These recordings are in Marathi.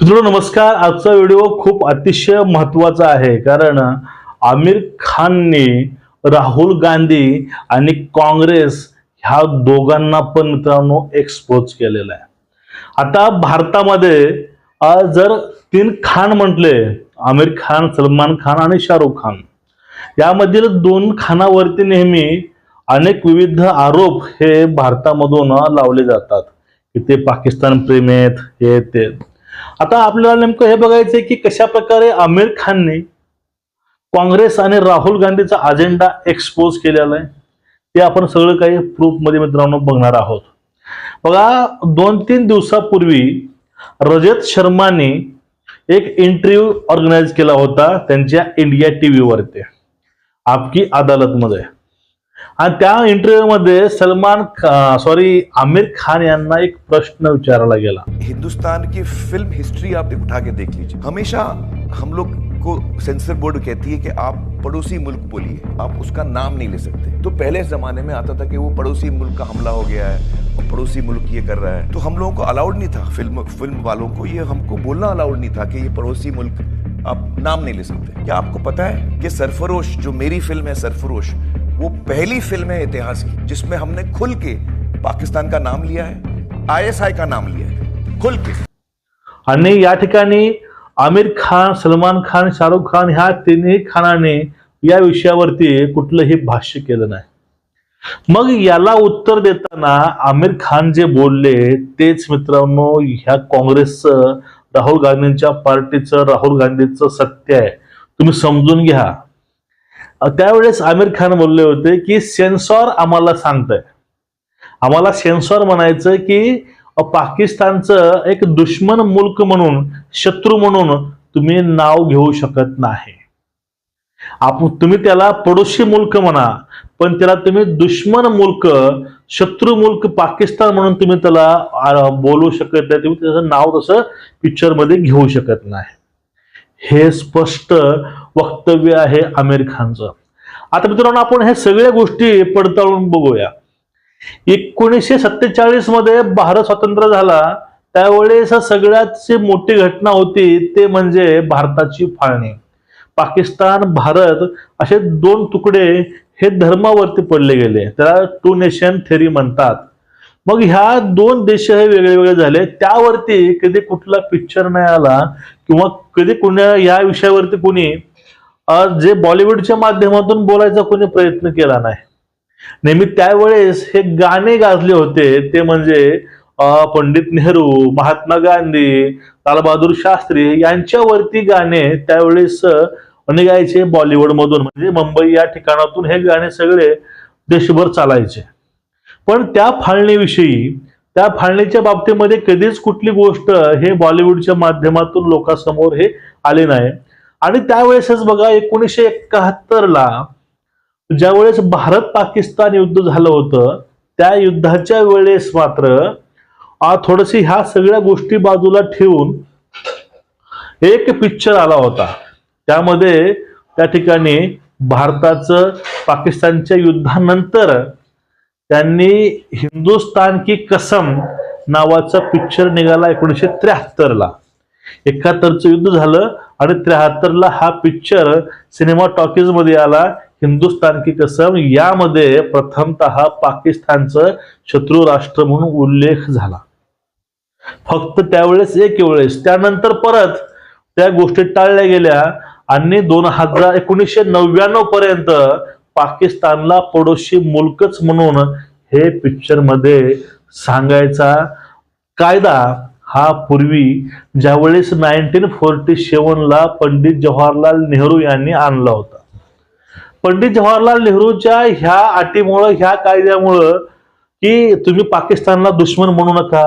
मित्रांनो नमस्कार. आजचा व्हिडिओ खूप अतिशय महत्त्वाचा आहे. कारण आमिर खानने राहुल गांधी आणि काँग्रेस ह्या दोघांना पण मित्रांनो एक्सपोज केलेला आहे. आता भारतामध्ये जर तीन खान म्हटले आमिर खान सलमान खान आणि शाहरुख खान यामधील दोन खानावरती नेहमी अनेक विविध आरोप हे भारतामधून लावले जातात. की ते पाकिस्तान प्रेमी आहेत हे ते. आता आपल्याला नेमकं हे बघायचंय की कशा प्रकारे आमिर खानने काँग्रेस आणि राहुल गांधीचा अजेंडा एक्सपोज केलेला आहे ते आपण सगळं काही प्रूफमध्ये मित्रांनो बघणार आहोत. बघा दोन तीन दिवसापूर्वी रजत शर्माने एक इंटरव्ह्यू ऑर्गनाईज केला होता त्यांच्या इंडिया टीव्ही वरती. आपकी अदालतमध्ये. आणि त्या इंटरव्ह्यू मध्ये सलमान सॉरी आमिर खान यांना एक प्रश्न विचारला गेला. हिंदुस्तान की फ़िल्म हिस्ट्री आप उठा के देख लीजिए. हमेशा हम लोग को सेंसर बोर्ड कहती है कि आप पड़ोसी मुल्क बोलिए, आप उसका नाम नहीं ले सकते. तो पहले जमाने में आता था कि वो पड़ोसी मुल्क का हमला हो गया है, और पड़ोसी मुल्क ये कर रहा है. तो हम लोगों को अलाउड नहीं था फ़िल्म फ़िल्म वालों को ये हमको बोलना अलाउड नहीं था कि ये पड़ोसी मुल्क आप नाम नहीं ले सकते. क्या आपको पता है कि सरफरोश, जो मेरी फ़िल्म है सरफरोश वो पहली फिल्म है इतिहास की जिसमें हमने खुल के पाकिस्तान का नाम लिया है आईएसआई का नाम लिया है खुल के। आणि या ठिकाणी आमिर खान सलमान खान शाहरुख खान ह्या तिन्ही खानाने या विषयावरती कुठलंही भाष्य केलं नाही. मग याला उत्तर देताना आमिर खान जे बोलले तेच मित्रांनो ह्या काँग्रेसचं राहुल गांधींच्या पार्टीचं राहुल गांधीचं सत्य आहे. तुम्ही समजून घ्या. त्यावेळेस आमिर खान बोलले होते की सेन्सॉर आम्हाला सांगतंय. आम्हाला सेन्सॉर म्हणायचं की पाकिस्तानचं एक दुश्मन मुल्क म्हणून शत्रू म्हणून तुम्ही नाव घेऊ शकत नाही. आपण तुम्ही त्याला पडोशी मुल्क म्हणा पण त्याला तुम्ही दुश्मन मुल्क शत्रू मुल्क पाकिस्तान म्हणून तुम्ही त्याला बोलू शकत नाही तुम्ही त्याचं नाव तसं पिक्चरमध्ये घेऊ शकत नाही. हे स्पष्ट वक्तव्य आहे आमिर खानचं. आता मित्रांनो आपण हे सगळ्या गोष्टी पडताळून बघूया. एकोणीसशे सत्तेचाळीसमध्ये भारत स्वतंत्र झाला. त्यावेळेस सगळ्यात मोठी घटना होती ते म्हणजे भारताची फाळणी. पाकिस्तान भारत असे दोन तुकडे हे धर्मावरती पडले गेले. त्याला टू नेशन थेरी म्हणतात. मग ह्या दोन देश हे वेगळे वेगळे झाले. त्यावरती कधी कुठला पिक्चर नाही आला किंवा कधी कुण्या या विषयावरती कोणी जे बॉलिवूडच्या माध्यमातून बोलायचा कोणी प्रयत्न केला नाही. नेहमी त्यावेळेस हे गाणे गाजले होते. ते म्हणजे पंडित नेहरू महात्मा गांधी लालबहादूर शास्त्री यांच्यावरती गाणे त्यावेळेस अं, निघायचे बॉलिवूड मधून. म्हणजे मुंबई या ठिकाणातून हे गाणे सगळे देशभर चालायचे. पण त्या फाळणीविषयी त्या फाळणीच्या बाबतीमध्ये कधीच कुठली गोष्ट हे बॉलिवूडच्या माध्यमातून लोकांसमोर हे आले नाही. आणि त्यावेळेसच बघा एकोणीसशे एकाहत्तरला ज्यावेळेस भारत पाकिस्तान युद्ध झालं होतं त्या युद्धाच्या वेळेस मात्र थोडशी ह्या सगळ्या गोष्टी बाजूला ठेवून एक पिक्चर आला होता. त्यामध्ये त्या ठिकाणी भारताचं पाकिस्तानच्या युद्धानंतर त्यांनी हिंदुस्तान की कसम नावाचा पिक्चर निघाला एकोणीसशे त्र्याहत्तर ला एकाहत्तरचं युद्ध झालं आणि त्र्याहत्तर ला हा पिक्चर सिनेमा टॉकीजमध्ये आला. हिंदुस्तान की कसम यामध्ये प्रथमतः पाकिस्तानचं शत्रू राष्ट्र म्हणून उल्लेख झाला. फक्त त्यावेळेस एक वेळेस. त्यानंतर परत त्या गोष्टी टाळल्या गेल्या आणि दोन हजार एकोणीसशे नव्याण्णव पर्यंत पाकिस्तानला पडोशी मुलकच म्हणून हे पिक्चरमध्ये सांगायचा कायदा हा पूर्वी ज्यावेळेस नाईन्टीन फोर्टी ला पंडित जवाहरलाल नेहरू यांनी आणला होता. पंडित जवाहरलाल नेहरूच्या ह्या अटीमुळं ह्या कायद्यामुळं की तुम्ही पाकिस्तानला दुश्मन म्हणू नका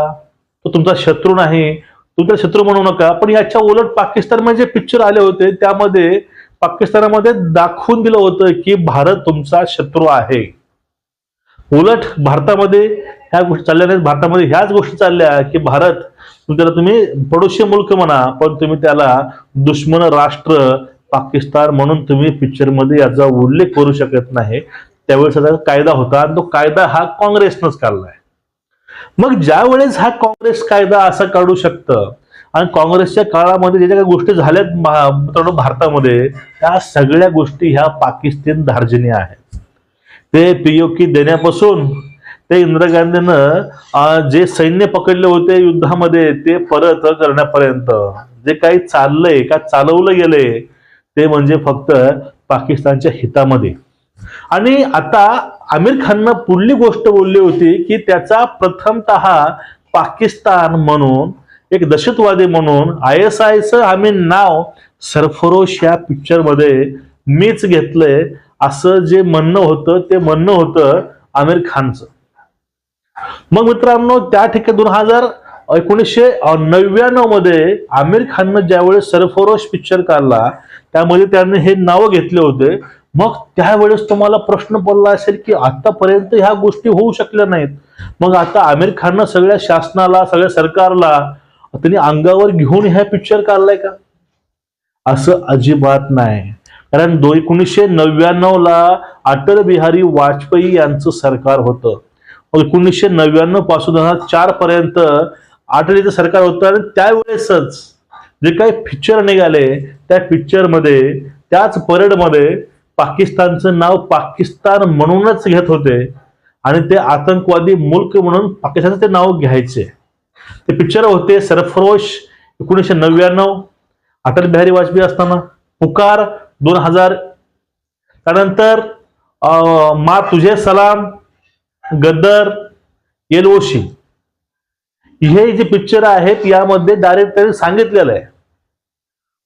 तो तुमचा शत्रू नाही तुमचा शत्रू म्हणू नका पण याच्या उलट पाकिस्तान म्हणजे पिक्चर आले होते त्यामध्ये पाकिस्तानामध्ये दाखवून दिलं होतं की भारत तुमचा शत्रू आहे. उलट भारतामध्ये ह्या गोष्टी चालल्या नाहीत. भारतामध्ये ह्याच गोष्टी चालल्या की भारत त्याला तुम्ही पडोशी मुल्क म्हणा पण तुम्ही त्याला दुश्मन राष्ट्र पाकिस्तान म्हणून तुम्ही पिक्चरमध्ये याचा उल्लेख करू शकत नाही. त्यावेळेस त्याचा कायदा होता आणि तो कायदा हा काँग्रेसनंच काढलाय. मग ज्या वेळेस हा काँग्रेस कायदा असा काढू शकतं आणि काँग्रेसच्या काळामध्ये ज्या ज्या काही गोष्टी झाल्यात मित्रांनो भारतामध्ये त्या सगळ्या गोष्टी ह्या पाकिस्तान धार्जिनी आहेत. ते पीओकी देण्यापासून ते इंदिरा गांधीनं जे सैन्य पकडले होते युद्धामध्ये ते परत करण्यापर्यंत जे काही चाललंय का चालवलं गेलंय ते म्हणजे फक्त पाकिस्तानच्या हितामध्ये. आणि आता आमिर खाननं पुढली गोष्ट बोलली होती की त्याचा प्रथमत पाकिस्तान म्हणून एक दहशतवादी म्हणून आय एस आयचं आम्ही नाव सरफरोश या पिक्चरमध्ये मीच घेतलंय. असं जे म्हणणं होतं ते म्हणणं होतं आमिर खानचं. मग मित्रांनो त्या ठिकाणी दोन हजार एकोणीसशे नव्याण्णवमध्ये आमिर खाननं ज्यावेळेस सरफरोश पिक्चर काढला त्यामध्ये त्यांनी हे नावं घेतले होते. मग त्यावेळेस तुम्हाला प्रश्न पडला असेल की आतापर्यंत ह्या गोष्टी होऊ शकल्या नाहीत. मग आता आमिर खाननं सगळ्या शासनाला सगळ्या सरकारला त्यांनी अंगावर घेऊन ह्या पिक्चर काढलाय का? असं अजिबात नाही. कारण दो एकोणीसशे नव्याण्णव ला अटल बिहारी वाजपेयी यांचं सरकार होतं. एकोणीसशे नव्याण्णवपासून दोन हजार चार पर्यंत अटलीचं सरकार होतं आणि त्यावेळेसच जे काही पिक्चर निघाले त्या पिक्चरमध्ये त्याच परेडमध्ये पाकिस्तानचं नाव पाकिस्तान म्हणूनच घेत होते आणि ते आतंकवादी मुल्क म्हणून पाकिस्तानचं ते नाव घ्यायचे. ते पिक्चर होते सरफरोश एकोणीसशे नव्याण्णव. अटल बिहारी वाजपेयी असताना. पुकार दोन हजार त्यानंतर अं, मा तुझे सलाम गद्दर एलओशी हे जे पिक्चर आहेत यामध्ये डायरेक्ट त्यांनी सांगितलेलं आहे.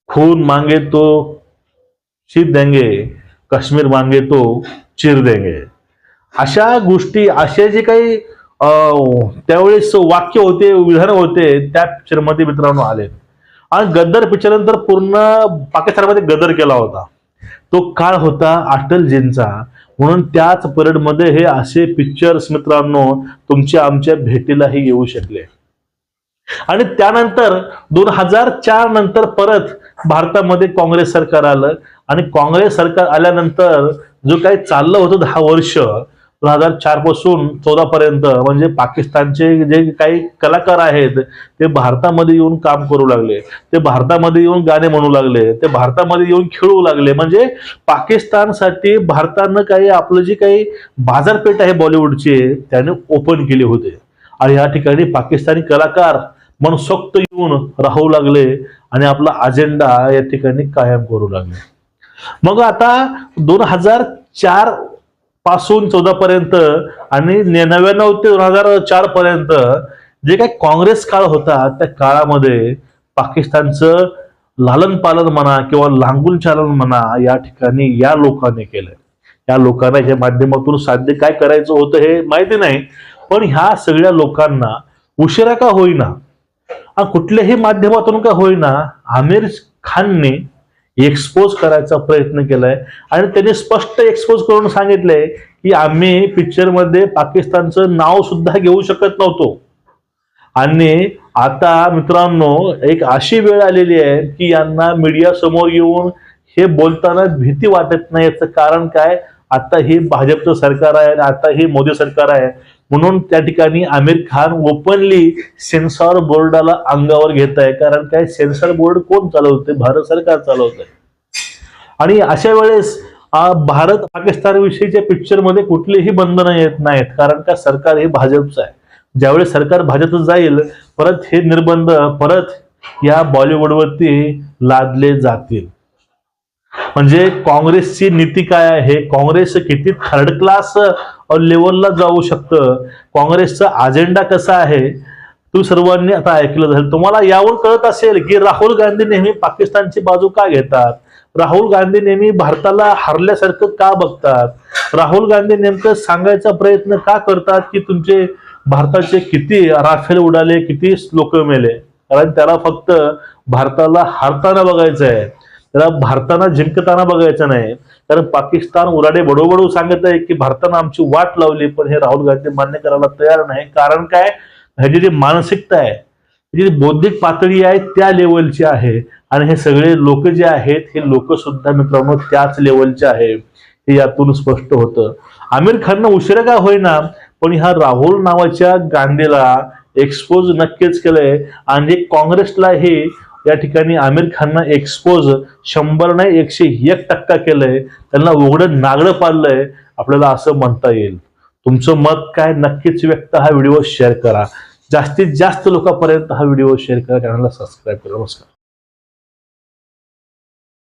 खून मांगे तो शीत देंगे. काश्मीर मांगे तो चिर देंगे. अशा गोष्टी असे जे काही त्यावेळेस वाक्य होते विधान होते त्या पिक्चरमध्ये मित्रांनो आले. आणि गद्दर पिक्चर नंतर पूर्ण पाकिस्तानमध्ये गदर केला होता. तो काळ होता अटलजींचा. म्हणून त्याच परेडमध्ये हे असे पिक्चर्स मित्रांनो तुमच्या आमच्या भेटीलाही येऊ शकले. आणि त्यानंतर दोन हजार चार नंतर परत भारतामध्ये काँग्रेस सरकार आलं. आणि काँग्रेस सरकार आल्यानंतर जो काही चाललं होतं दहा वर्ष दोन हजार चारपासून चौदा पर्यंत म्हणजे पाकिस्तानचे जे काही कलाकार आहेत ते भारतामध्ये येऊन काम करू लागले. ते भारतामध्ये येऊन गाणे म्हणू लागले. ते भारतामध्ये येऊन खेळू लागले. म्हणजे पाकिस्तानसाठी भारतानं काही आपलं जी काही बाजारपेठ आहे बॉलिवूडची त्याने ओपन केली होते. आणि या ठिकाणी पाकिस्तानी कलाकार मनसोक्त येऊन राहू लागले आणि आपला अजेंडा या ठिकाणी कायम करू लागले. मग आता दोन हजार चार पासून चौदा पर्यंत आणि नव्याण्णव ते दोन हजार चार पर्यंत जे काही काँग्रेस काळ होता त्या काळामध्ये पाकिस्तानचं लालन पालन म्हणा किंवा लांगुल चालन म्हणा या ठिकाणी या लोकांनी केलंय. या लोकांना ह्या माध्यमातून साध्य काय करायचं होतं हे माहिती नाही पण ह्या सगळ्या लोकांना उशिरा का होईना? कुठल्याही माध्यमातून का होईना आमिर खानने एक्सपोज करायचा प्रयत्न केलाय. आणि त्यांनी स्पष्ट एक्सपोज करून सांगितलंय की आम्ही पिक्चरमध्ये पाकिस्तानचं नाव सुद्धा घेऊ शकत नव्हतो. आणि आता मित्रांनो एक अशी वेळ आलेली आहे की यांना मीडिया समोर येऊन हे बोलताना भीती वाटत नाही याचं कारण काय? आता हे भाजपचं सरकार आहे आणि आता हे मोदी सरकार आहे. म्हणून त्या ठिकाणी आमिर खान ओपनली सेन्सॉर बोर्डाला अंगावर घेत आहे कारण काय? सेन्सॉर बोर्ड कोण चालवते भारत सरकार चालवत आणि अशा वेळेस भारत पाकिस्तान विषयीच्या पिक्चरमध्ये कुठलीही बंधनं येत नाहीत. कारण का? सरकार हे भाजपचं आहे. ज्यावेळेस सरकार भाजपचं जाईल परत हे निर्बंध परत या बॉलिवूडवरती लादले जातील. म्हणजे काँग्रेसची नीती काय आहे? काँग्रेस किती थर्ड क्लास लेवलला जाऊ शकतं. काँग्रेसचा अजेंडा कसा आहे तू सर्वांनी आता ऐकलं झालं. तुम्हाला यावर कळत असेल की राहुल गांधी नेहमी पाकिस्तानची बाजू का घेतात? राहुल गांधी नेहमी भारताला हरल्यासारखं का बघतात? राहुल गांधी नेमकं सांगायचा प्रयत्न का करतात की तुमचे भारताचे किती राफेल उडाले किती लोक मेले? कारण त्याला फक्त भारताला हारताना बघायचं आहे त्याला भारताना जिंकताना बघायचं नाही. कारण पाकिस्तान उराडे बडोबडू सांगत आहे की भारतानं आमची वाट लावली पण हे राहुल गांधी मान्य करायला तयार नाही. कारण काय? ह्याची जी मानसिकता आहे जी बौद्धिक पातळी आहे त्या लेवलची आहे. आणि हे सगळे लोक जे आहेत हे लोक सुद्धा मित्रांनो त्याच लेवलचे आहे. हे यातून स्पष्ट होतं. आमिर खाननं उशिरा का होईना पण ह्या राहुल नावाच्या गांधीला एक्सपोज नक्कीच केलंय. आणि काँग्रेसला हे या ठिकाणी आमिर खाननं एक्सपोज शंभर नाही एकशे एक टक्का केलंय. त्यांना उघडं नागडं पाडलंय. आपल्याला असं म्हणता येईल. तुमचं मत काय? नक्कीच व्यक्त हा व्हिडिओ शेअर करा. जास्तीत जास्त लोकांपर्यंत हा व्हिडिओ शेअर करा. चॅनलला सबस्क्राईब करा. नमस्कार.